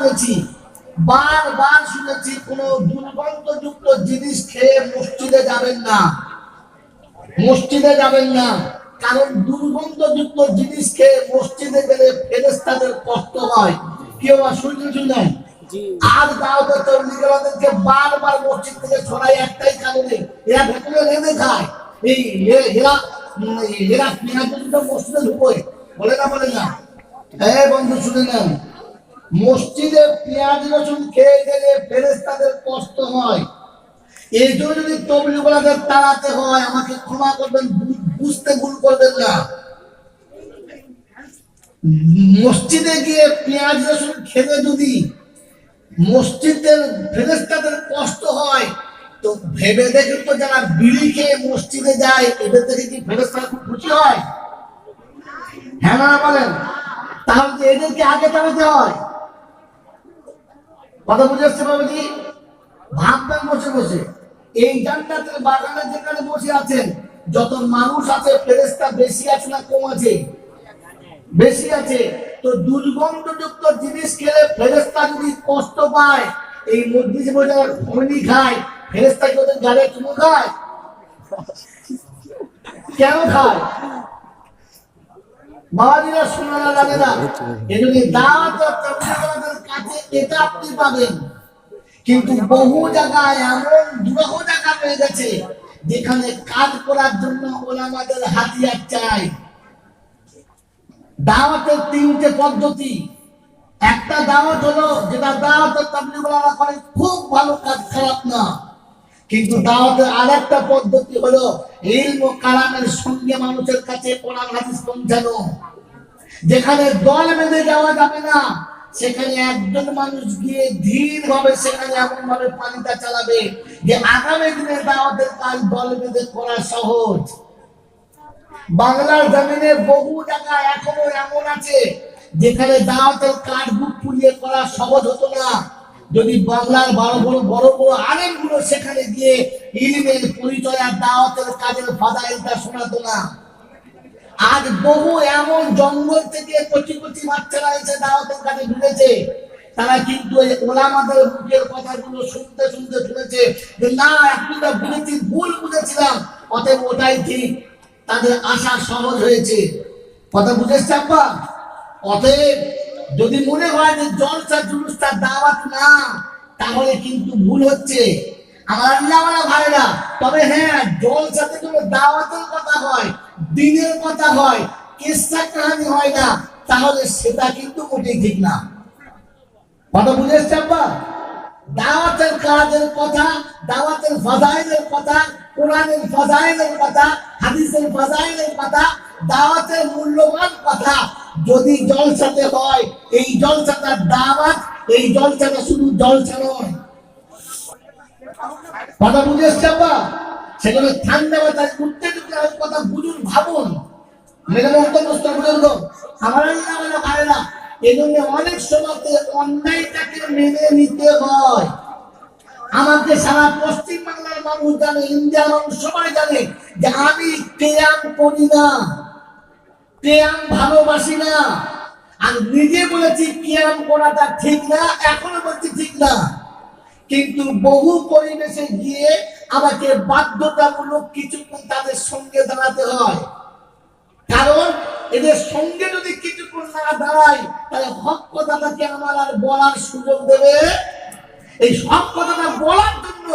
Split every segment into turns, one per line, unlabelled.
শুনেছি বারবার শুনেছি কোন দুর্গন্ধযুক্ত জিনিস খেয়ে মসজিদে যাবেন না। মসজিদে যাবেন না। কারণ দুর্গন্ধযুক্ত জিনিস খেয়ে মসজিদে গেলে ফেরেস্তাদের কষ্ট হয়। কেউ আর শুনতে শুনেন আর তবলিগেরাদেরকে বারবার মসজিদ থেকে ছড়াই একটাই কারণে এরা ভেতরে রেঁধে খায়। এই এরা এরা মসজিদে ঢুকোয়। বলে না বলে না। হ্যাঁ বন্ধু শুনে নেন। মসজিদে পেঁয়াজ, রসুন খেয়ে গেলে ফেরেস্তাদের কষ্ট হয়। এই জন্য যদি তবলিগেরাদের তাড়াতে হয়, আমাকে ক্ষমা করবেন বুঝতে ভুল করবেন না। মসজিদে গিয়ে পেঁয়াজ, রসুন খেলে যদি মসজিদের ফেরেস্তাদের কষ্ট হয়, তো ভেবে দেখে তো যারা বিড়ি খেয়ে মসজিদে যায়, এদের থেকে কি ফেরেস্তারা খুব খুশি হয়? হ্যাঁ না বলেন? তাহলে এদেরকে আগে তাড়াতে হয়। কথা বুঝে আসছে বাবুজি? ভাববেন বসে বসে? এই জান্নাতের বাগানে যেখানে বসে আছেন, যত মানুষ আছে ফেরেস্তা বেশি আছে না কম আছে? বেশি আছে। তো দুর্গন্ধযুক্ত জিনিস খেলে ফেরেস্তা যদি কষ্ট পায়, এই মসজিদে বসে খনি খায় ফেরেস্তা কি ওদের চুমু খায়? কেন খায়? বাবাজিরা শোনানো লাগে না। ও তাবলীগের কাছে এটা আপনি পাবেন। কিন্তু বহু জায়গায় এমন দুরহ জায়গা পেয়ে গেছে, যেখানে কাজ করার জন্য ওলামাদের হাতিয়ার চাই। দাওয়াতের তিনটে পদ্ধতি। একটা দাওয়াত হলো, যেটা দাওয়াতের তাবলিগওয়ালা করে, খুব ভালো কাজ, খারাপ না। কিন্তু দাওয়াতের আরেকটা পদ্ধতি হলো, ইলম ও কালামের সঙ্গে মানুষের কাছে কোরআন হাদিস পৌঁছানো। যেখানে দল বেঁধে যাওয়া যাবে না সেখানে একজন মানুষ গিয়ে ধীর ভাবে সেখানে এমন ভাবে পানিটা চালাবে যে আগামী দিনে দাওয়াতের কাজ দল বেঁধে করা সহজ। বাংলার জমিনে বহু জায়গায় এখনও এমন আছে যেখানে দাওয়াতের কাজ বুক ফুলিয়ে করা সহজ হতো না। যদি বাংলার বড় বড় বড় বড় আলেমগুলো সেখানে গিয়ে ইলিমের পরিচয় আর দাওয়াতের কাজের ফাদাইলটা শোনাতো না। আজ বহু এমন জঙ্গল থেকে কচি কচি বাচ্চারা এসে দাওয়াতের কাছে ঢুকেছে। তারা কিন্তু এই ওলামাদের মুখের কথাগুলো শুনতে শুনতে শুনেছে যে, না একটু বুঝেছি ভুল বুঝেছিলাম। অতএব ওটাই ঠিক, তাদের আশা সহজ হয়েছে। কথা বুঝেছে আব্বা? অতএব যদি মনে হয় যে জলসা জুলুসটা দাওয়াত না, তাহলে কিন্তু ভুল হচ্ছে। আমার আল্লাহওয়ালা ভাইরা, তবে হ্যাঁ জলসাতে কোনো দাওয়াতের কথা হয়। দিনের কথা হয় কেসা কাহানি হয় না, তাহলে সেটা কিন্তু মোটেই ঠিক না। কথা বুঝে এসছে আব্বা দাওয়াতের কাজের কথা, দাওয়াতের ফাজাইলের কথা, কোরআনের ফাজাইলের কথা, হাদিসের ফাজাইলের কথা, দাওয়াতের মূল্যবান কথা। যদি জলসাতে হয়, এই জলসাটার দাওয়াত, এই জলসাটা শুধু জলসা নয়। কথা বুঝে এসছে আব্বা সেখানে ঠান্ডা মাথায় উত্তেজিত হয়ে কথা বুঝুন, ভাবুন। অনেক অন্যায়টাকে মেনে নিতে হয়। সারা মানুষ যে আমি করি না। ভালোবাসি না। আর নিজে বলেছি কেয়াম করাটা ঠিক না, এখনও বলছি ঠিক না। কিন্তু বহু পরিবেশে গিয়ে আমাকে বাধ্যতামূলক কিছুক্ষণ তাদের সঙ্গে দাঁড়াতে হয়। কারণ এদের সঙ্গে যদি কিছুক্ষণ না দাঁড়াই তাহলে হক কথাটাকে আমার আর বলার সুযোগ দেবে। এই সব কথাটা বলার জন্য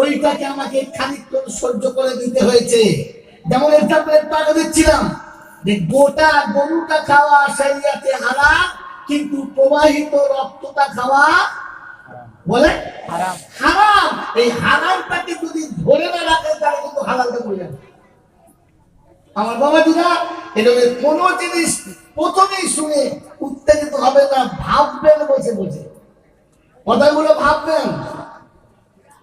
ওইটাকে আমাকে খানিকক্ষণ সহ্য করে দিতে হয়েছে। যেমন একটা একটু দিচ্ছিলাম যে গোটা গরুটা খাওয়া সারিয়াতে হারাম, কিন্তু প্রবাহিত রক্তটা খাওয়া বলে? হারাম। এই হারামটাকে যদি ধরে না রাখে তাহলে কিন্তু হালালটা বলে যাবে। আমার বাবা দিদা এভাবে কোনো জিনিস প্রথমেই শুনে উত্তেজিত হবে না ভাববেন বসে বসে কথাগুলো ভাববেন।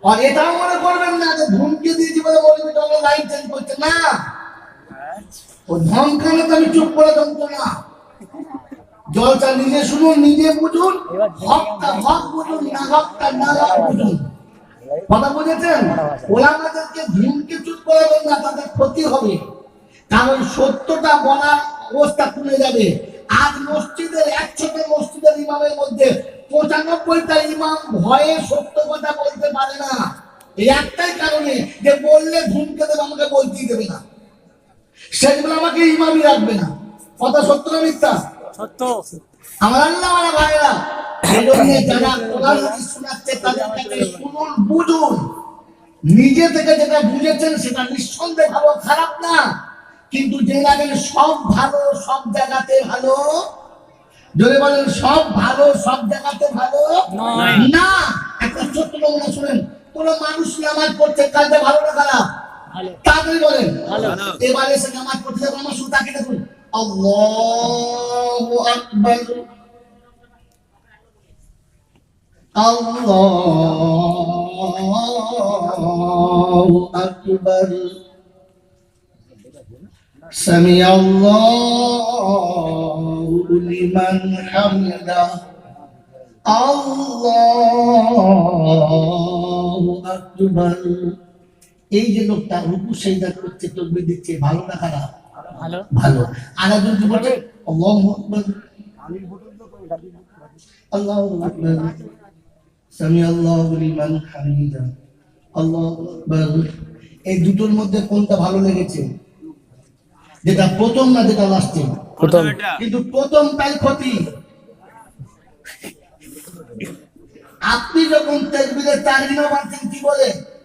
আর এটাও মনে করবেন না যে ধমকি দিয়েছি বলে বলবি চলো লাইট চেঞ্জ করছে। না। ও ধমকানো তো আমি চুপ করে ধমতো না। জলটা নিজে শুনুন, নিজে বুঝুন, হকটা হক বুঝুন, না হকটা না হক বুঝুন। কথা বুঝেছেন? ওলামাদেরকে ধুমকে চুপ করাবেন না তাদের ক্ষতি হবে। কারণ সত্যটা বলার অবস্থা তুলে যাবে। আজ মসজিদের একশোটা মসজিদের ইমামের মধ্যে পঁচানব্বইটা ইমাম ভয়ে সত্য কথা বলতে পারে না। এই একটাই কারণে যে বললে ধুমকে দেবে, আমাকে বলতেই দেবে না। সেগুলো আমাকে ইমামই রাখবে না। কথা সত্য না মিথ্যা?
সত্য।
আমার আল্লাহ আমার ভাইরা যারা কোরআন হাদিস শোনাচ্ছে তাদের শুনুন বুঝুন। নিজে থেকে যেটা বুঝেছেন সেটা নিঃসন্দেহে ভালো খারাপ না। কিন্তু যে লাগেন সব ভালো সব জায়গাতে ভালো। যদি বলেন সব ভালো সব জায়গাতে ভালো? না। একটা ছোট্ট নমুনা শুনেন। কোন মানুষ নামাজ পড়ছে কাজে ভালো না খারাপ? তাড়াতাড়ি বলেন। এবারে এসে নামাজ পড়তে যাব আমার শুধু তাকে দেখুন আল্লাহু আকবার আল্লাহু আকবার سمع الله لمن حمده আল্লাহু আকবার এই যে লোকটা রুকু সেজদা করছে তকবীর দিচ্ছে ভালো না খারাপ
ভালো।
ভালো। আর বলছে আল্লাহু আকবার। আল্লাহু আকবার। সামি আল্লাহু লিমান হামিদা। আল্লাহু আকবার। এই দুটোর মধ্যে কোনটা ভালো লেগেছে? যেটা প্রথম না যেটা লাস্টে
প্রথম।
কিন্তু প্রথমটাই ক্ষতি। আপনি যখন তেকবিরের তাকবির মারছেন কি বলে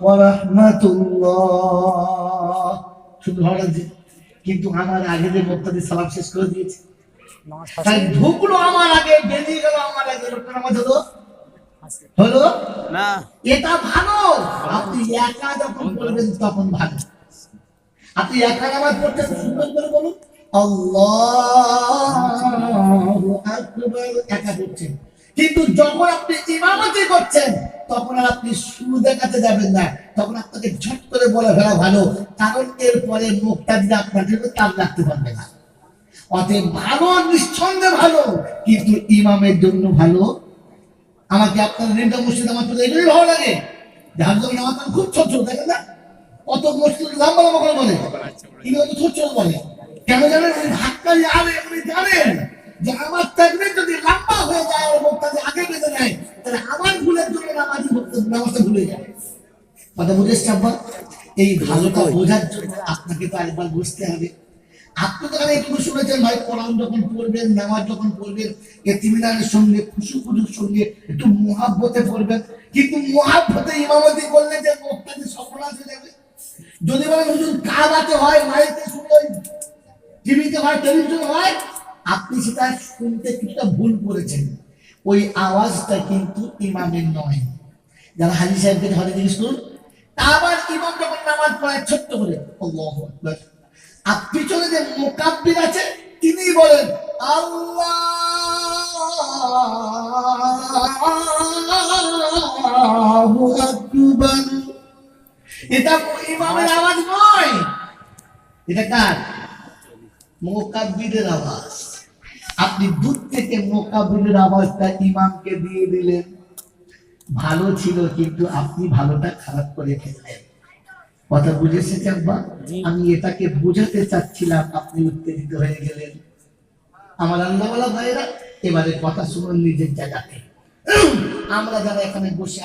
ওয়া শুধু ভালো লাগছে কিন্তু আমার আগে যে সালাম শেষ করে দিয়েছে। তাই ঢুকলো আমার আগে বেরিয়ে গেল আমার আগে। লোকটা নামাজ হলো হলো?
না।
এটা ভালো। আপনি একা যখন করবেন তখন ভালো। আপনি একা নামাজ পড়তে সুন্দর করে বলুন। আল্লাহু আকবার একা করছেন। কিন্তু যখন আপনি ইমামতি করছেন তখন আর আপনি শুরু দেখাতে যাবেন না। তখন আপনাকে ঝট করে বলে ফেলা ভালো। কারণ এরপরে মুখটা আপনার জন্য তার রাখতে পারবে না। অতএব ভালো, নিঃসন্দেহে ভালো, কিন্তু ইমামের জন্য ভালো। আমাকে আপনার রেন্টা মসজিদ আমার তো এগুলোই ভালো লাগে। খুব ছোট ছোট না? অত মসজিদ লম্বা বলে কিন্তু অত ছোট ছোট বলে। কেন জানেন? আরে উনি জানেন যে আমার তাকবীর যদি লম্বা হয়ে যায় মুখটা আগে বেঁধে নেয় তাহলে আমার ভুলের জন্য নামাজি নামাজটা ভুলে যায়। কথা বুঝেছি আব্বা? এই ভালোটা বোঝার জন্য আপনাকে তো একবার বুঝতে হবে। আপনি তো একটু শুনেছেন ভাই কোরআন যখন পড়বেন নামাজ যখন পড়বেন এতিমিনানের সঙ্গে খুশু খুশুর সঙ্গে একটু মহাব্বতে পড়বেন। কিন্তু মহাব্বতে ইমামতি করলে যে মুখটা সফল হয়ে যাবে যদি বলেন হুজুর কাবাতে হয় মাইতে শুনে টিভিতে হয় টেলিভিশন হয়? আপনি সেটা শুনতে কিছুটা ভুল করেছেন। ওই আওয়াজটা কিন্তু ইমামের নয়। যারা হাজি সাহেবকে ঘরে জিজ্ঞেস করুন আবার ইমাম যখন নামাজ পড়ায় ছোট্ট করে আর পিছনে যে মোকাব্বির আছে তিনি বলেন, আল্লাহু এটা ইমামের আওয়াজ নয়। এটা কার? মোকাব্বিরের আওয়াজ। আপনি দূর থেকে মোকাবিলের আওয়াজটা ইমামকে দিয়ে দিলেন। ভালো ছিল কিন্তু আপনি ভালোটা খারাপ করে ফেললেন। কথা বুঝেছে চাকবা
জি।
আমি এটাকে বুঝাতে চাচ্ছিলাম আপনি উত্তেজিত হয়ে গেলেন। আমার আল্লাহওয়ালা ভাইয়েরা এবারে কথা শুনুন নিজের জায়গাতে। আমরা যারা এখানে বসে